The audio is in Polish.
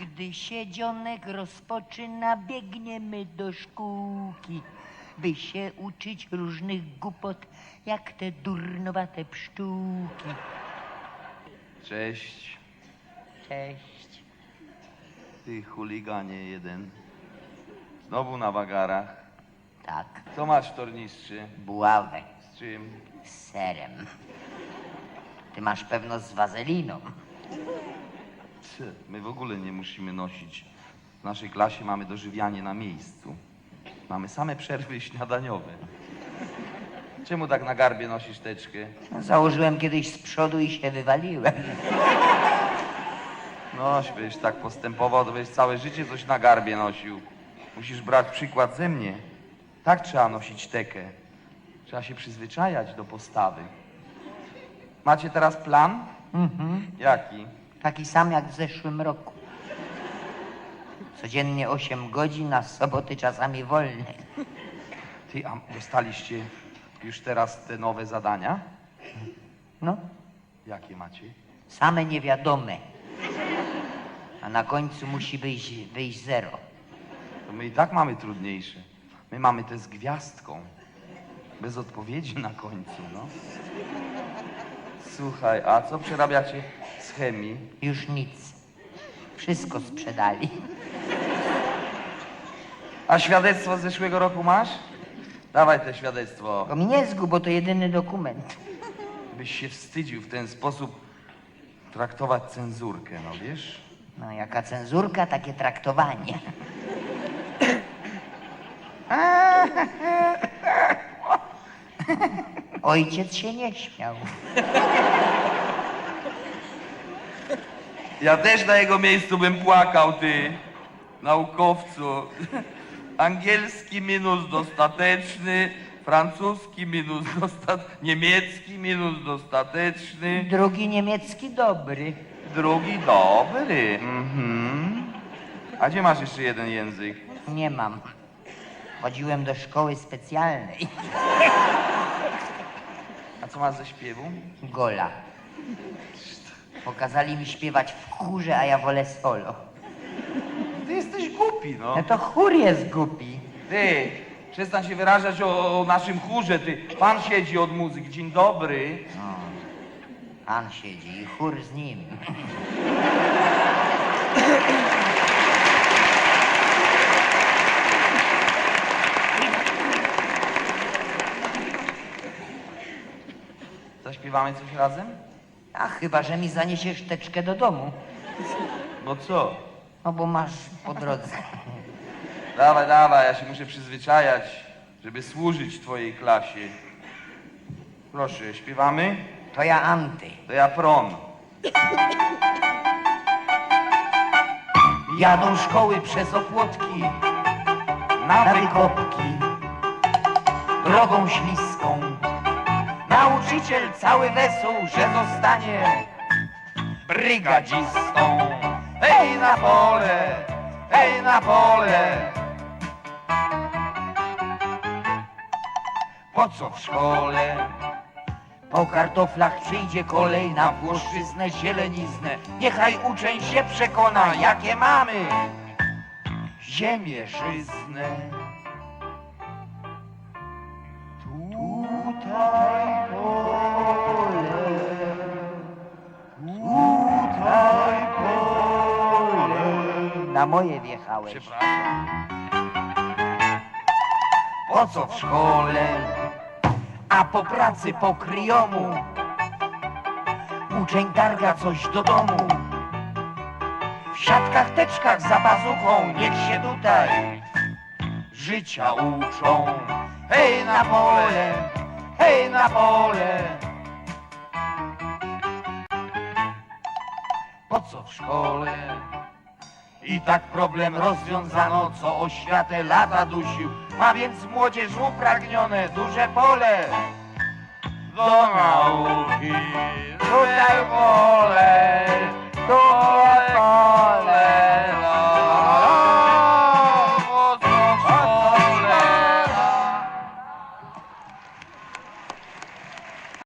Gdy się dzionek rozpoczyna, biegniemy do szkółki, by się uczyć różnych głupot, jak te durnowate pszczółki. Cześć, Cześć. ty chuliganie jeden. Znowu na wagarach. Tak, Co masz, tornistrzy? buławę Z czym? z serem. Ty masz pewno z wazeliną. My w ogóle nie musimy nosić. W naszej klasie mamy dożywianie na miejscu. Mamy same przerwy śniadaniowe. Czemu tak na garbie nosisz teczkę? Założyłem kiedyś z przodu i się wywaliłem. No, byś tak postępował, to byś całe życie coś na garbie nosił. Musisz brać przykład ze mnie. Tak trzeba nosić tekę. Trzeba się przyzwyczajać do postawy. Macie teraz plan? Mhm. Jaki? Taki sam jak w zeszłym roku. Codziennie 8 godzin, a soboty czasami wolne. Ty, a dostaliście już teraz te nowe zadania? No, Jakie macie? same niewiadome. A na końcu musi wyjść, wyjść zero. To my i tak mamy trudniejsze. My mamy te z gwiazdką. Bez odpowiedzi na końcu, no. Słuchaj, a co przerabiacie chemii? Już nic. Wszystko sprzedali. A świadectwo z zeszłego roku masz? Dawaj te świadectwo. To mi nie zgub, bo to jedyny dokument. Byś się wstydził w ten sposób traktować cenzurkę, no wiesz? No, jaka cenzurka, takie traktowanie. Ojciec się nie śmiał. Ja też na jego miejscu bym płakał, ty, naukowcu. Angielski minus dostateczny, francuski minus dostateczny, niemiecki minus dostateczny, Drugi niemiecki dobry. drugi dobry. Mhm. A gdzie masz jeszcze jeden język? Nie mam. Chodziłem do szkoły specjalnej. A co masz ze śpiewu? Gola. Pokazali mi śpiewać w chórze, a ja wolę solo. Ty jesteś głupi, no. No to chór jest głupi. Ty, przestań się wyrażać o, o naszym chórze, ty. Pan siedzi od muzyk, dzień dobry. Pan siedzi i chór z nim. Zaśpiewamy coś razem? A chyba, że mi zaniesiesz teczkę do domu. No co? No bo masz po drodze. Dawaj, dawaj, ja się muszę przyzwyczajać, żeby służyć twojej klasie. Proszę, śpiewamy? To ja anty. To ja prom. Jadą szkoły przez opłotki na wykopki drogą śliską. Nauczyciel cały wesół, że zostanie brygadzistą. Hej na pole, hej na pole. Po co w szkole? Po kartoflach przyjdzie kolej na włoszczyznę, zieleniznę. Niechaj uczeń się przekona, jakie mamy ziemię Na moje wjechałeś. Przepraszam. Po co w szkole? A po pracy po kryjomu Uczeń targa coś do domu W siatkach, teczkach za bazuchą Niech się tutaj życia uczą Hej na pole, hej na pole Po co w szkole? I tak problem rozwiązano, co oświatę lata dusił. Ma więc młodzież upragnione duże pole do nauki. Tutaj wolę, tu pole.